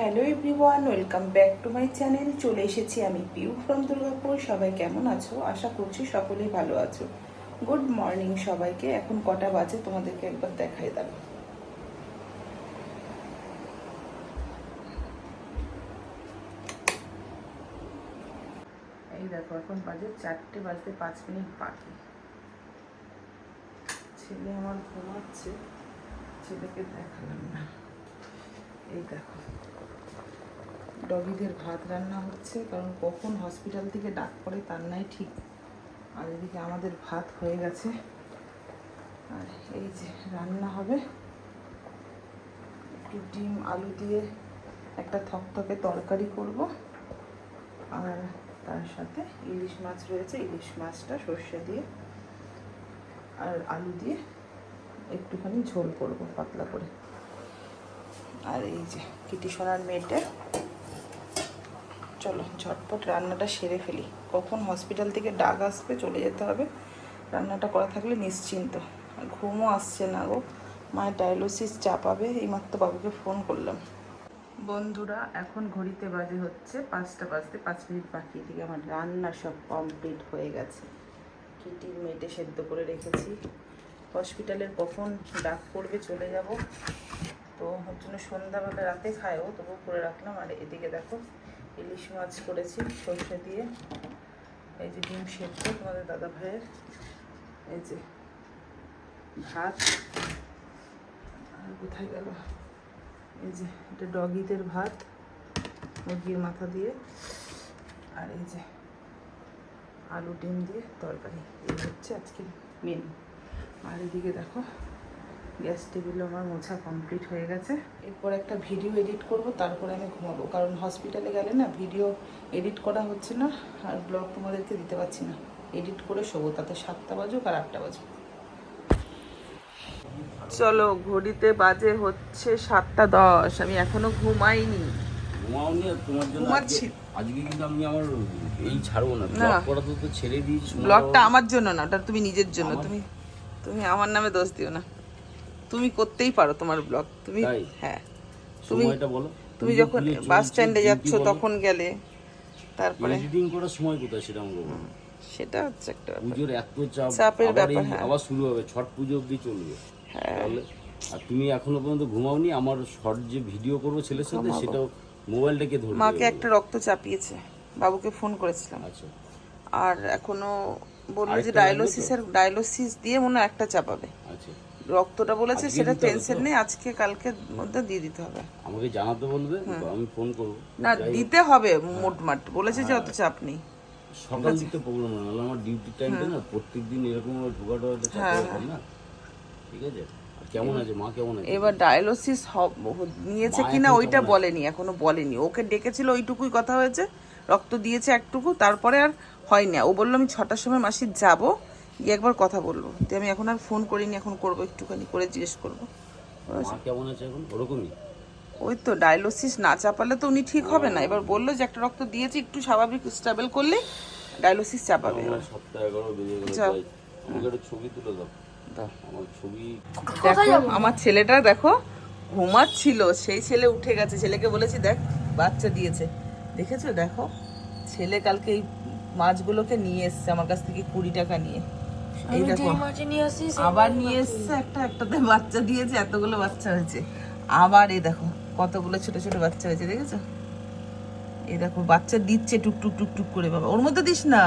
Hello everyone, welcome back to my channel. চলে এসেছি আমি পিউ ফ্রম দুর্গাপুর। সবাই কেমন আছো? আশা করছি সকলেই ভালো আছো। গুড মর্নিং সবাইকে। এখন কটা বাজে তোমাদেরকে একবার দেখাই দাও। এই দেখো, এখন বাজে চারটে বাজতে পাঁচ মিনিট বাকি। ছেলে আমার ঘুমাচ্ছে, ছেলেকে দেখালাম না। এই দেখো। ডগিদের ভাত রান্না হচ্ছে, কারণ কখন হসপিটাল থেকে ডাক পড়ে তার নাই ঠিক। আর এদিকে আমাদের ভাত হয়ে গেছে। আর এই যে রান্না হবে। একটু ডিম, আলু দিয়ে একটা থকথকে তরকারি করব। আর তার সাথে ইলিশ মাছ রয়েছে, ইলিশ মাছটা সর্ষে দিয়ে। আর আলু দিয়ে একটুখানি ঝোল করব, পাতলা করে। আর এই যে কিটি সোনার মেয়েটা চলো, ঝটপট রান্নাটা সেরে ফেলি। কখন হসপিটাল থেকে ডাক আসবে চলে যেতে হবে। রান্নাটা করা থাকলে নিশ্চিন্ত। ঘুমও আসছে না গো। মায়ের ডায়ালিসিস চাপাবে, এইমাত্র বাবুকে ফোন করলাম। বন্ধুরা, এখন ঘড়িতে বাজে হচ্ছে পাঁচটা বাজতে পাঁচ মিনিট বাকি থেকে আমার রান্না সব কমপ্লিট হয়ে গেছে। কিটির মেটে সেদ্ধ করে রেখেছি। হসপিটালের কখন ডাক পড়বে চলে যাব। তো ওর জন্য সন্ধ্যাবেলা রাতে খায়ও তবু করে রাখলাম। আর এদিকে দেখো ইলিশ মাছ করেছি, সর্ষে দিয়ে। এই যে ডিম সেদ্ধ তোমাদের দাদা ভাইয়ের। এই যে ভাত। আর কোথায় গেল? এই যে এটা ডগিদের ভাত, মুরগির মাথা দিয়ে। আর এই যে আলু, ডিম দিয়ে তরকারি। এই হচ্ছে আজকে মেনু। আর এদিকে দেখো গ্যাস টেবিলও আমার মোছা কমপ্লিট হয়ে গেছে। এরপর একটা ভিডিও এডিট করব তারপরে আমি ঘুমাবো। কারণ হসপিটালে গেলে না ভিডিও এডিট করা হচ্ছে না আর ব্লগ তোমাদেরকে দিতে পারছি না। এডিট করে শোবো তাতে সাতটা বাজুক আর আটটা বাজুক। চলো ঘড়িতে বাজে হচ্ছে সাতটা দশ। আমি এখনও ঘুমাইনি। ঘুমাওনি তোমার জন্য। আজকে- কিন্তু আমি আমার এই ছাড়বো না। না। ব্লগ করা তো তো ছেড়ে দিয়েছি ব্লগটা আমার জন্য না ওটা তুমি নিজের জন্য। তুমি তুমি আমার নামে দোষ দিও না। তুমি করতেই পারো তোমার ব্লগ। তুমি হ্যাঁ। তুমি বলো। তুমি যখন বাস স্ট্যান্ডে যাচ্ছ তখন গেলে তারপরে এডিটিং করার সময় কোথায় সেটা বলো। সেটা হচ্ছে একটা। পুজোর এত চাপ চাপের আবার ব্যাপার, হ্যাঁ। আবার শুরু হবে ছট পুজো অবধি চলবে। হ্যাঁ। আর তুমি এখনও পর্যন্ত ঘুমাওনি আমার শর্ট যে ভিডিও করব ছেলের সাথে সেটাও মোবাইলটাকে ধরবে মাকে একটা রক্ত চাপিয়েছে বাবুকে ফোন করেছিলাম। আচ্ছা। আর এখনও বলল যে ডায়ালিসিসের ডায়ালিসিস দিয়ে মনে একটা চাপাবে। আচ্ছা। রক্তটা বলেছে সেটা টেনশন নেই আজকে কালকে মধ্যে দিয়ে দিতে হবে। আমাকে জানাতে বলবে হ্যাঁ। আমি ফোন করব। না দিতে হবে মোটমাট বলেছে যে অত চাপ নেই। সকাল দিকটা প্রবলেম না আমার ডিউটি টাইমটা না প্রত্যেক দিন এরকম ঢোকা হ্যাঁ, ব্যাপার না। ঠিক আছে? কেমন আছে? মা কেমন আছে? এবার ডায়ালিসিস নিয়েছে কিনা ওইটা বলেনি এখনও বলেনি। ওকে ডেকেছিল ওইটুকুই কথা হয়েছে। রক্ত দিয়েছে একটুকু তারপরে আর হয়নি। ও বলল আমি ছটার সময় মাসির যাব। গিয়ে একবার কথা বলব। তো আমি এখন আর ফোন করিনি এখন করব একটুখানি করে জিজ্ঞেস করব। কেমন আছে এখন? ওরকমই? ওই তো ডায়ালিসিস না চাপালে তো উনি ঠিক হবে না। এবার বলল যে একটা রক্ত দিয়েছি একটু স্বাভাবিক স্টেবল করলে ডায়ালিসিস চাপাবে ছবি তুলে দাও। দাও। আমার ছবি দেখো আমার ছেলেটা দেখো ঘুমাচ্ছিল। সেই ছেলে উঠে গেছে। ছেলেকে বলেছি দেখ বাচ্চা দিয়েছে। দেখেছ? দেখো ছেলে কালকে এই মাছগুলোকে নিয়ে এসছে আমার কাছ থেকে কুড়ি টাকা নিয়ে। এই দেখো আবার নিয়ে এসছে একটা একটাতে বাচ্চা দিয়েছে এতগুলো বাচ্চা হয়েছে। আবার এই দেখো কতগুলো ছোট ছোট বাচ্চা হয়েছে দেখেছ? এই দেখো বাচ্চা দিচ্ছে টুক টুক টুক টুক করে বাবা। ওর মধ্যে দিস না।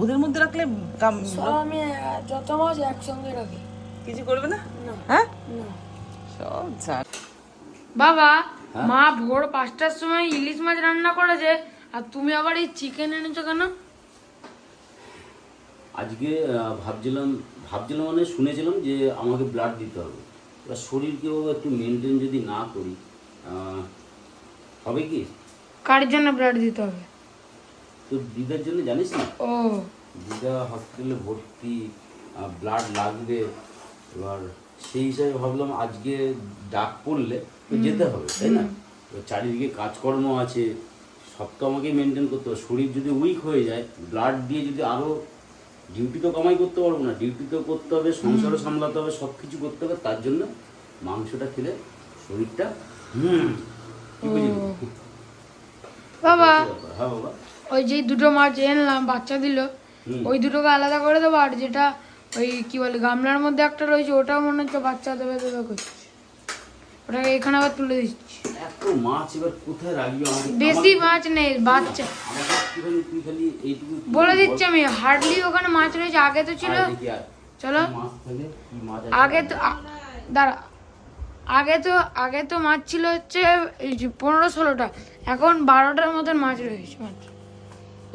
ওদের মধ্যে রাখলে আমি যত মাছ একসঙ্গে রাখি। কিছু করবে না? হ্যাঁ? সব বাবা মা ভোর পাঁচটার সময় ইলিশ মাছ রান্না করেছে আর তুমি আবার এই চিকেন এনেছো কেন? আজকে ভাবছিলাম ভাবছিলাম মানে শুনেছিলাম যে আমাকে ব্লাড দিতে হবে। এবার শরীরকেও একটু মেনটেন যদি না করি হবে কি? কার জন্য ব্লাড দিতে হবে? তো দিদার জন্য জানিস না? ও। দিদা হসপিটালে ভর্তি ব্লাড লাগবে। এবার সেই হিসাবে ভাবলাম আজকে ডাক পড়লে যেতে হবে তাই না? চারিদিকে কাজকর্ম আছে সব তো আমাকে মেনটেন করতে হবে। শরীর যদি উইক হয়ে যায় ব্লাড দিয়ে যদি আরও ডিউটি তো কামাই করতে পারব না ডিউটি তো করতে হবে সংসারও সামলাতে হবে সব কিছু করতে হবে তার জন্য মাংসটা খেলে শরীরটা হুম বাবা। হ্যাঁ ওই যে দুটো মাছ এনলাম বাচ্চা দিল ওই দুটোকে আলাদা করে দেবো আর যেটা ওই কি বলে গামলার মধ্যে একটা রয়েছে ওটাও মনে হচ্ছে বাচ্চা দেবে দেবে করছে। ওটাকে এখানে আবার তুলে দিচ্ছি। এত মাছ এবার কোথায় রাখবি বেশি মাছ নেই বাচ্চা। একটুখানি তুই খালি এইটুকু বলে দিচ্ছি আমি হার্ডলি ওখানে মাছ রয়েছে আগে তো ছিল। চলো। আগে তো দাঁড়া। আগে তো আগে তো মাছ ছিল হচ্ছে পনেরো ষোলোটা এখন বারোটার মতন মাছ রয়েছে মাছ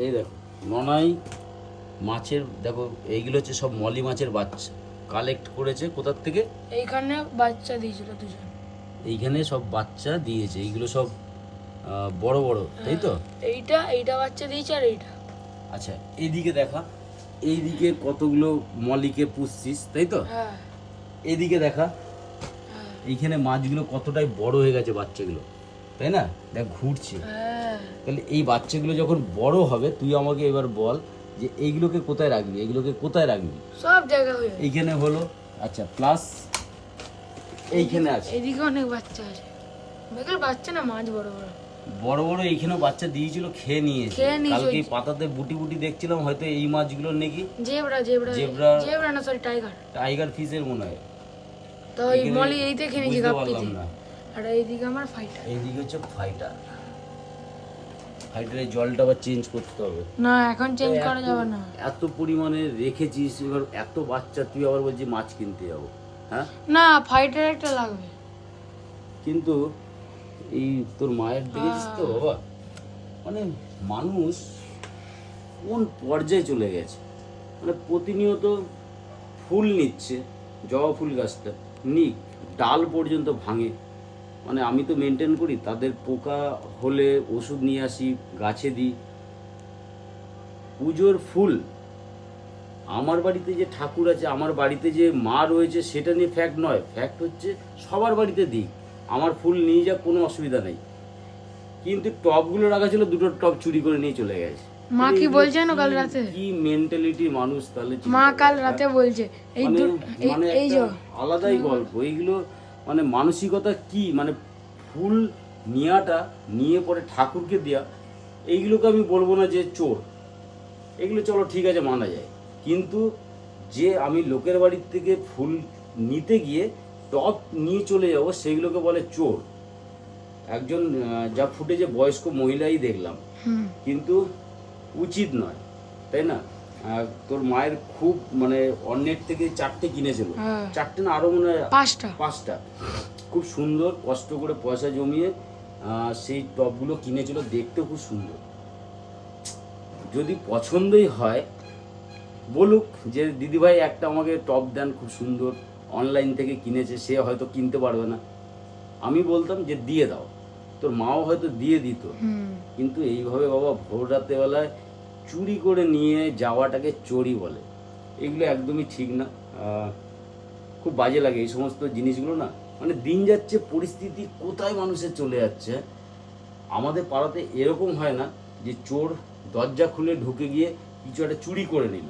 এই দেখো ননাই মাছের দেখো এইগুলো হচ্ছে সব মলি মাছের বাচ্চা। কালেক্ট করেছে কোথার থেকে? এইখানে বাচ্চা দিয়েছিল দুজন। এইখানে সব বাচ্চা দিয়েছে এইগুলো সব বড় বড় তাই তো? এইটা এইটা বাচ্চা দিয়েছে আর এইটা। আচ্ছা এইদিকে দেখা এইদিকে কতগুলো মলিকে পুষছিস তাই তো? হ্যাঁ। এইদিকে দেখা হ্যাঁ। এইখানে মাছগুলো কতটাই বড় হয়ে গেছে বাচ্চাগুলো তাই না? দেখ ঘুরছে। হ্যাঁ। তাহলে এই বাচ্চাগুলো যখন বড় হবে তুই আমাকে এবার বল যে এইগুলোকে কোথায় রাখবি এইগুলোকে কোথায় রাখবি? সব জায়গা হয়ে। এইখানে হলো আচ্ছা প্লাস এইখানে আছে। এদিকে অনেক বাচ্চা আছে। বেকার বাচ্চা না মাছ বড় বড়। বড় বড় এইখানেও বাচ্চা দিয়েছিল খেয়ে নিয়েছে। কালকে পাতাতে বুটি বুটি দেখছিলাম হয়তো এই মাছগুলোর নাকি জেবরা জেবরা জেব্রা- জেবরা না সরি টাইগার টাইগার ফিশের মনে হয়। তো এখানে মলি এইতে খেয়ে নিয়েছে বুঝতে গাপ্পিতে পারলাম আর এইদিকে আমার ফাইটার এইদিকে হচ্ছে ফাইটার ফাইটারের জলটা আবার চেঞ্জ করতে হবে। না এখন চেঞ্জ করা যাবে না। এত পরিমাণে রেখেছিস এবার এত বাচ্চা তুই আবার বলছি মাছ কিনতে যাব। হ্যাঁ? না ফাইটার একটা লাগবে। কিন্তু এই তোর মায়ের দেখেছিস তো বাবা? মানে মানুষ কোন পর্যায়ে চলে গেছে? মানে প্রতিনিয়ত ফুল নিচ্ছে জবা ফুল গাছটা। নিক ডাল পর্যন্ত ভাঙে। মানে আমি তো মেনটেন করি তাদের পোকা হলে ওষুধ নিয়ে আসি গাছে দিই। পুজোর ফুল আমার বাড়িতে যে ঠাকুর আছে আমার বাড়িতে যে মা রয়েছে সেটা নিয়ে ফ্যাক্ট নয়। ফ্যাক্ট হচ্ছে সবার বাড়িতে দিক। আমার ফুল নিয়ে যাক কোনো অসুবিধা নেই। কিন্তু টপগুলো রাখা ছিল দুটো টপ চুরি করে নিয়ে চলে গেছে। মা কি এগুলো বলছে জানো কাল কি- রাতে? কি মেন্টালিটি মানুষ তাহলে মা কাল রাতে বলছে এই মানে এই- মানে যে আলাদাই গল্প। এইগুলো মানে মানসিকতা কি? মানে ফুল নেওয়াটা নিয়ে পরে ঠাকুরকে দেয়া এইগুলোকে আমি বলব না যে চোর। এগুলো চলো ঠিক আছে মানা যায়। কিন্তু যে আমি লোকের বাড়ির থেকে ফুল নিতে গিয়ে টপ নিয়ে চলে যাব সেগুলোকে বলে চোর। একজন যা ফুটেজে বয়স্ক মহিলাই দেখলাম। কিন্তু উচিত নয় তাই না? তোর মায়ের খুব মানে অন্যের থেকে চারটে কিনেছিল। হ্যাঁ। চারটে না আরও মনে হয় পাঁচটা। পাঁচটা। খুব সুন্দর কষ্ট করে পয়সা জমিয়ে আহ, সেই টপগুলো কিনেছিল দেখতেও খুব সুন্দর। যদি পছন্দই হয় বলুক যে দিদিভাই একটা আমাকে টপ দেন খুব সুন্দর। অনলাইন থেকে কিনেছে সে হয়তো কিনতে পারবে না। আমি বলতাম যে দিয়ে দাও। তোর মাও হয়তো দিয়ে দিত। কিন্তু এইভাবে বাবা ভোর রাতেবেলায় চুরি করে নিয়ে যাওয়াটাকে চোরই বলে। এগুলো একদমই ঠিক না। খুব বাজে লাগে এই সমস্ত জিনিসগুলো না। মানে দিন যাচ্ছে পরিস্থিতি কোথায় মানুষের চলে যাচ্ছে? আমাদের পাড়াতে এরকম হয় না যে চোর দরজা খুলে ঢুকে গিয়ে কিছু একটা চুরি করে নিল।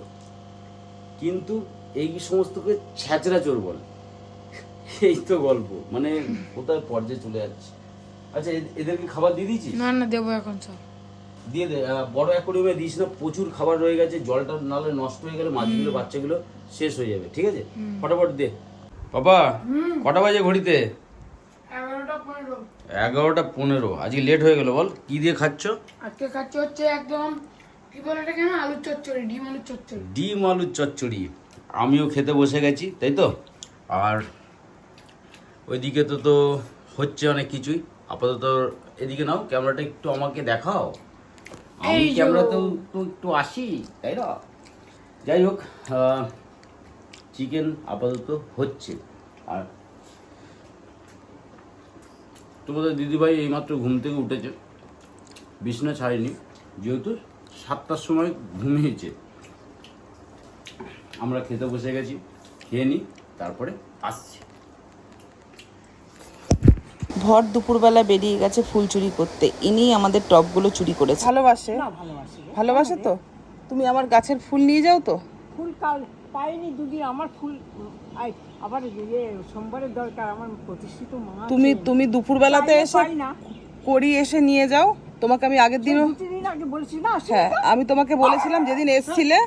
কিন্তু এই সমস্তকে ছ্যাচরা চোর বলে। এই তো গল্প। মানে কোথায় পর্যায়ে চলে যাচ্ছে? আচ্ছা এদেরকে খাবার দিয়ে দিয়েছিস? না না দেবো এখন সব দিয়ে দে বড় অ্যাকোরিয়ামে দিস না প্রচুর খাবার রয়ে গেছে জলটা নালে নষ্ট হয়ে গেলে মাছগুলো বাচ্চাগুলো শেষ হয়ে যাবে ঠিক আছে? ফটাফট দে। বাবা কটা বাজে ঘড়িতে? এগারোটা পনেরো। এগারোটা পনেরো। আজকে লেট হয়ে গেল বল কি দিয়ে খাচ্ছ? আজকে খাচ্ছে হচ্ছে একদম কি বলে এটা কেন আলুর চচ্চড়ি ডিম আলুর চচ্চড়ি। ডিম আলুর চচ্চড়ি। আমিও খেতে বসে গেছি তাই তো? আর ওইদিকে তো তো হচ্ছে অনেক কিছুই। আপাতত এদিকে নাও ক্যামেরাটা একটু আমাকে দেখাও। আমি। ক্যামেরাতেও তো একটু আসি তাই না? যাই হোক চিকেন আপাতত হচ্ছে। আর তোমাদের দিদিভাই এইমাত্র ঘুম থেকে উঠেছে। বিছনা ছাড়েনি যেহেতু সাতটার সময় ঘুমিয়েছে। আমরা খেতে বসে গেছি। খেয়ে নিই তারপরে আসছি। ভর দুপুরবেলা বেরিয়ে গেছে ফুল চুরি করতে। ইনি আমাদের টপগুলো চুরি করেছে। ভালোবাসে? ভালোবাসে তো? তুমি আমার গাছের ফুল নিয়ে যাও তো? ফুল কাল পাইনি দুদিন আমার ফুল আই আবার ইয়ে সোমবারের দরকার আমার প্রতিষ্ঠিত মা তুমি তুমি দুপুরবেলাতে চাইলে এসে পাই না। করি এসে নিয়ে যাও। তোমাকে আমি আগের দিনও দিন হ্যাঁ আমি তোমাকে বলেছিলাম যেদিন এসছিলে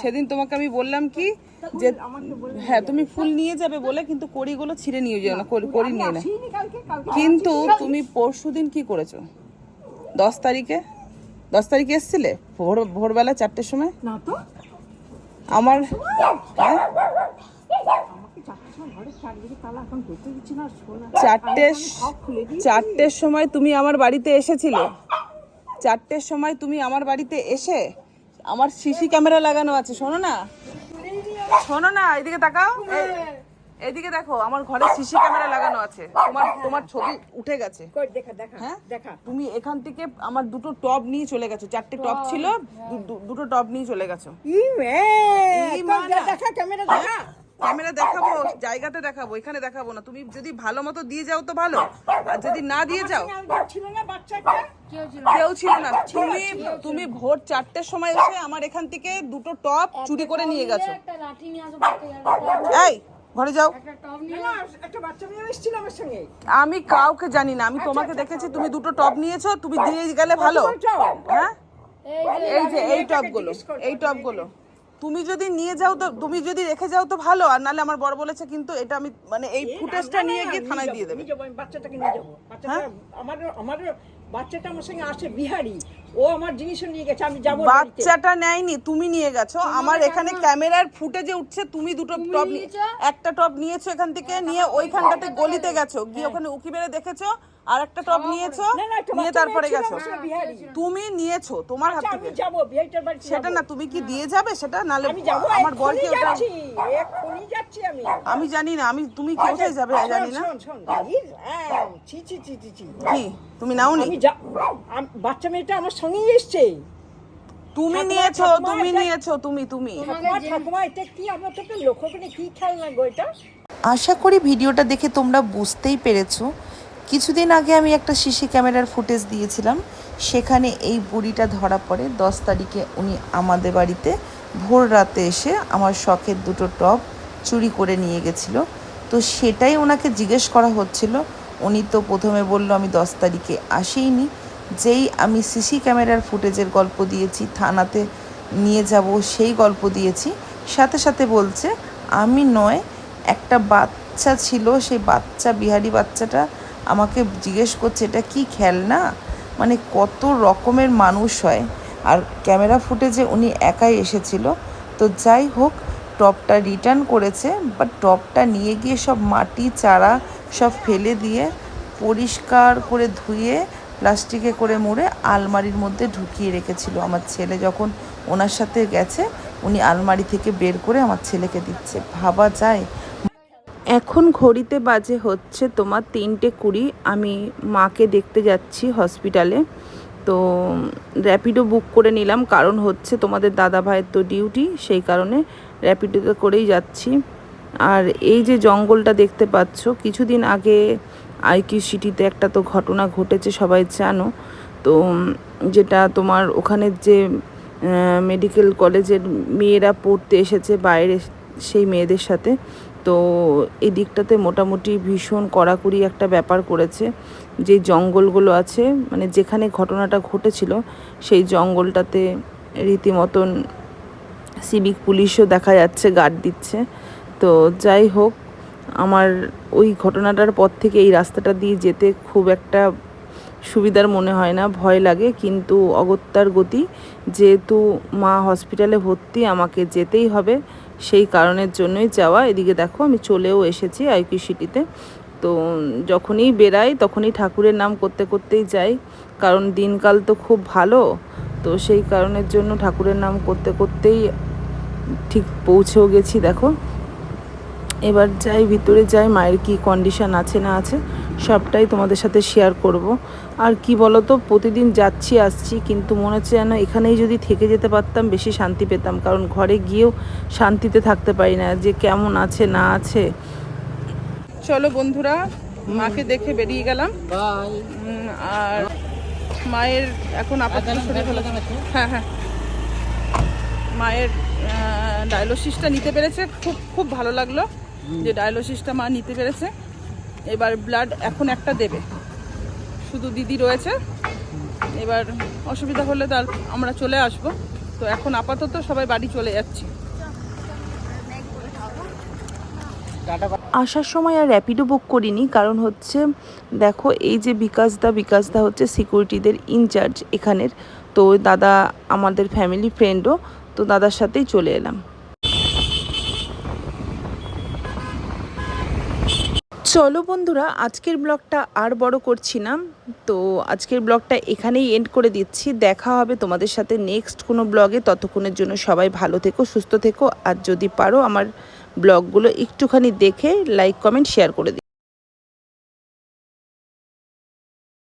সেদিন তোমাকে আমি বললাম কি যে হ্যাঁ তুমি ফুল নিয়ে যাবে বলে কিন্তু কড়িগুলো ছিঁড়ে নিয়ে যাও না কড়ি নিয়ে না। কিন্তু তুমি পরশুদিন কি করেছ? দশ তারিখে? দশ তারিখে এসছিলে? ভোর ভোরবেলা চারটের সময়? না তো। আমার চারটের চারটে চারটের সময় তুমি আমার বাড়িতে এসেছিলে। চারটের সময় তুমি আমার বাড়িতে এসে আমার সিসি ক্যামেরা লাগানো আছে শোনো না। শোনো না এদিকে তাকাও। এদিকে দেখো আমার ঘরে সিসি ক্যামেরা লাগানো আছে। তোমার তোমার ছবি উঠে গেছে। হ্যাঁ? দেখা। তুমি এখান থেকে আমার দুটো টপ নিয়ে চলে গেছো। চারটে টপ ছিল দুটো টপ নিয়ে চলে গেছো। দেখা ক্যামেরা দেখা। ক্যামেরা দেখাবো জায়গাতে দেখাবো এখানে দেখাবো না। তুমি যদি ভালো মতো দিয়ে যাও তো ভালো আর যদি না দিয়ে যাও কেউ ছিল না বাচ্চাটা কেউ ছিল না। তুমি তুমি ভোর চারটের সময় এসে আমার এখান থেকে দুটো টপ চুরি করে নিয়ে গেছো। এই ঘরে যাও। একটা টপ নিয়ে না একটা বাচ্চা মেয়ে এসেছিল আমার সঙ্গে। আমি কাউকে জানি না আমি তোমাকে দেখেছি তুমি দুটো টপ নিয়েছো তুমি দিয়ে গেলে ভালো। হ্যাঁ? এই যে এই যে এই টপগুলো এই টপগুলো। তুমি যদি নিয়ে যাও তো তুমি যদি রেখে যাও তো ভালো আর নালে আমার বড় বলেছে কিন্তু এটা আমি মানে এই ফুটেজটা নিয়ে গিয়ে থানায় দিয়ে দেবে। আমি বাচ্চাটাকে নিয়ে যাব। বাচ্চাটা আমার আমার বাচ্চাটা আমার সঙ্গে আসে বিহারি। ও আমার জিনিসও নিয়ে গেছে আমি যাব বাচ্চাটা নেয়নি তুমি নিয়ে গেছো। আমার এখানে ক্যামেরার ফুটেজে উঠছে তুমি দুটো টপ নিয়ে- একটা টপ নিয়েছো এখান থেকে নিয়ে ওইখানটাতে গলিতে গেছো। গিয়ে ওখানে উকি মেরে দেখেছ আর একটা টপ নিয়েছো না না নিয়ে তারপরে গেছো। তুমি নিয়েছো তোমার হাত আচ্ছা, থেকে। যাব সেটা না তুমি কি দিয়ে যাবে সেটা? নালে আমার বর কি ওটা এক্ষুনি যাচ্ছি আমি। আমি জানি না আমি তুমি কি কোথায় যাবে জানি না। হ্যাঁ, ছি, ছি, ছি, ছি, ছি। কি? তুমি নাওনি? আমি যা বাচ্চা মেয়েটা আমার সঙ্গেই এসছে তুমি নিয়েছো তুমি নিয়েছো তুমি তুমি। ঠাকুমা এটা কি আমার তোকে লক্ষ্য করে কি খেয়াল না গো এটা? আশা করি ভিডিওটা দেখে তোমরা বুঝতেই পেরেছ। কিছুদিন আগে আমি একটা সিসি ক্যামেরার ফুটেজ দিয়েছিলাম। সেখানে এই বুড়িটা ধরা পড়ে। দশ তারিখে উনি আমাদের বাড়িতে ভোর রাতে এসে আমার শখের দুটো টপ চুরি করে নিয়ে গেছিল। তো সেটাই ওনাকে জিজ্ঞেস করা হচ্ছিল। উনি তো প্রথমে বলল আমি দশ তারিখে আসিনি যেই আমি সিসি ক্যামেরার ফুটেজের গল্প দিয়েছি, থানাতে নিয়ে যাব সেই গল্প দিয়েছি। সাথে সাথে বলছে, আমি নয়, একটা বাচ্চা ছিল, সেই বাচ্চা, বিহারি বাচ্চাটা আমাকে জিজ্ঞেস করছে, এটা কি খেলনা? মানে কত রকমের মানুষ হয়। আর ক্যামেরা ফুটেজে উনি একাই এসেছিল। তো যাই হোক, টপটা রিটার্ন করেছে, বাট টপটা নিয়ে গিয়ে সব মাটি, চারা সব ফেলে দিয়ে পরিষ্কার করে ধুয়ে প্লাস্টিকে করে মুড়ে আলমারির মধ্যে ঢুকিয়ে রেখেছিল আমার ছেলে। যখন ওনার সাথে গেছে, উনি আলমারি থেকে বের করে আমার ছেলেকে দিচ্ছে। ভাবা যায়। এখন ঘড়িতে বাজে হচ্ছে তোমার তিনটে কুড়ি। আমি মাকে দেখতে যাচ্ছি হসপিটালে। তো র্যাপিডো বুক করে নিলাম। কারণ হচ্ছে তোমাদের দাদা ভাইয়ের তো ডিউটি, সেই কারণে র্যাপিডোতে করেই যাচ্ছি। আর এই যে জঙ্গলটা দেখতে পাচ্ছ, কিছুদিন আগে আইকিউ সিটিতে একটা তো ঘটনা ঘটেছে, সবাই জানো। তো যেটা তোমার ওখানে যে মেডিকেল কলেজের মেয়েরা পড়তে এসেছে, বাইরে সেই মেয়েদের সাথে। তো, এই দিকটাতে মোটামুটি ভীষণ কড়াকড়ি একটা ব্যাপার করেছে। যে জঙ্গলগুলো আছে মানে যেখানে ঘটনাটা ঘটেছিল, সেই জঙ্গলটাতে রীতিমতন সিভিক পুলিশও দেখা যাচ্ছে গার্ড দিচ্ছে। তো যাই হোক, আমার ওই ঘটনাটার পর থেকে এই রাস্তাটা দিয়ে যেতে খুব একটা সুবিধার মনে হয় না, ভয় লাগে। কিন্তু অগত্যার গতি, যেহেতু মা হসপিটালে ভর্তি, আমাকে যেতেই হবে। সেই কারণের জন্যই যাওয়া। এদিকে দেখো, আমি চলেও এসেছি আইকিউ সিটিতে। তো যখনই বেরাই, তখনই ঠাকুরের নাম করতে করতেই যাই। কারণ দিনকাল তো খুব ভালো, তো সেই কারণের জন্য ঠাকুরের নাম করতে করতেই ঠিক পৌঁছেও গেছি, দেখো। এবার যাই ভিতরে যাই মায়ের কি কন্ডিশন আছে না আছে সবটাই তোমাদের সাথে শেয়ার করব। আর কি বলো তো প্রতিদিন যাচ্ছি আসছি কিন্তু মনে হচ্ছে যেন এখানেই যদি থেকে যেতে পারতাম বেশি শান্তি পেতাম। কারণ ঘরে গিয়েও শান্তিতে থাকতে পারি না যে কেমন আছে না আছে। চলো বন্ধুরা মাকে দেখে বেরিয়ে গেলাম। আর মায়ের এখন আপাতত হ্যাঁ হ্যাঁ। মায়ের ডায়ালোসিসটা নিতে পেরেছে। খুব খুব ভালো লাগল। যে ডায়ালোসিসটা মা নিতে পেরেছে, এবার ব্লাড এখন একটা দেবে। শুধু দিদি রয়েছে। এবার অসুবিধা হলে তার আমরা চলে আসব। তো এখন আপাতত সবাই বাড়ি চলে যাচ্ছি। আসার সময় আর র্যাপিডো বুক করিনি, কারণ হচ্ছে দেখো এই যে বিকাশদা বিকাশদা হচ্ছে সিকিউরিটিদের ইনচার্জ এখানের। তো দাদা আমাদের ফ্যামিলি ফ্রেন্ডও তো দাদার সাথেই চলে এলাম। চলো বন্ধুরা, আজকের ব্লগটা আর বড় করছি না। তো আজকের ব্লগটা এখানেই এন্ড করে দিচ্ছি। দেখা হবে তোমাদের সাথে নেক্সট কোনো ব্লগে। ততক্ষণের জন্য সবাই ভালো থেকো, সুস্থ থেকো। আর যদি পারো আমার ব্লগগুলো একটুখানি দেখে লাইক কমেন্ট শেয়ার করে দিও।